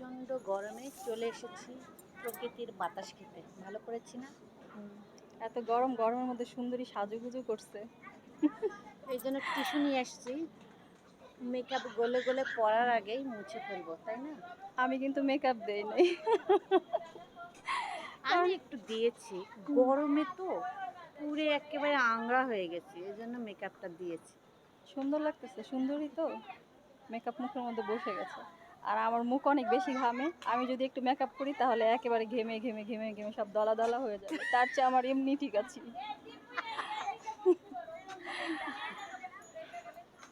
প্রচণ্ড গরমে চলে এসেছি প্রকৃতির বাতাস খেতে। ভালো করেছি না? এত গরম গরমের মধ্যে সুন্দরী সাজুগুজু করছে। এই জন্য টিস্যু নিয়ে আসছি। মেকআপ গলে গলে পড়ার আগেই মুছে ফেলব তাই না? আমি কিন্তু মেকআপ দেই নাই। আমি একটু দিয়েছি। গরমে তো পুরে একেবারে আংড়া হয়ে গেছি এই জন্য মেকআপটা দিয়েছি। সুন্দর লাগতেছে সুন্দরী তো। মেকআপ মুখের মধ্যে বসে গেছে। আর আমার মুখ অনেক বেশি ঘামে। আমি যদি একটু মেকআপ করি তাহলে একেবারে ঘেমে ঘেমে ঘেমে ঘেমে সব দলা দলা হয়ে যাবে। তার চেয়ে আমার এমনি ঠিক আছে।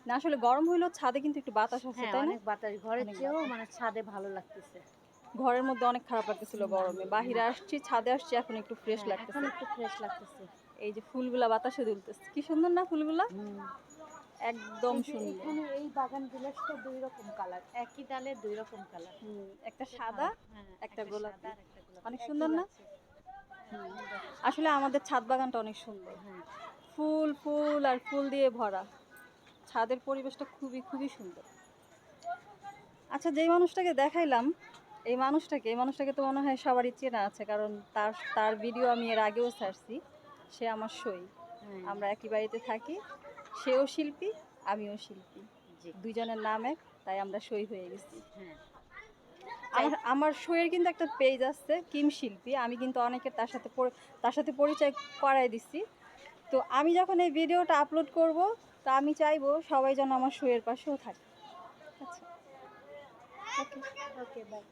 না আসলে গরম হইলেও ছাদে কিন্তু একটু বাতাস আছে হ্যাঁ তাই না? অনেক বাতাস। ঘরের চেয়েও মানে ছাদে ভালো লাগতেছে। ঘরের মধ্যে অনেক খারাপ লাগতেছিল গরমে। বাহিরে আসছি ছাদে আসছি এখন একটু ফ্রেশ হ্যাঁ, এখন লাগতেছে। একটু ফ্রেশ লাগতেছে। এই যে ফুলগুলা বাতাসে দুলতেছে। কি সুন্দর না ফুলগুলা। একদম সুন্দর। এখানে এই বাগান বিলাসটা দুই রকম কালার একই ডালে দুই রকম কালার হুম, একটা সাদা হ্যাঁ, গোলাপি। একটা গোলাপি। অনেক সুন্দর না? আসলে আমাদের ছাদ বাগানটা অনেক সুন্দর হ্যাঁ। ফুল ফুল আর ফুল দিয়ে ভরা। ছাদের পরিবেশটা খুবই খুবই সুন্দর। আচ্ছা যেই মানুষটাকে দেখাইলাম এই মানুষটাকে এই মানুষটাকে তো মনে হয় সবারই চেনা আছে কারণ তার তার ভিডিও আমি এর আগেও ছাড়ছি। সে আমার সই। হ্যাঁ, আমরা একই বাড়িতে থাকি। সেও শিল্পী আমিও শিল্পী। দুইজনের নাম এক তাই আমরা সই হয়ে গেছি। আমার আমার শোয়ের কিন্তু একটা পেজ আছে কিম শিল্পী। আমি কিন্তু অনেকের তার সাথে তার সাথে পরিচয় করাই দিছি। তো আমি যখন এই ভিডিওটা আপলোড করব তা আমি চাইব সবাই যেন আমার শোয়ের পাশেও থাকে। আচ্ছা। ওকে ওকে বাই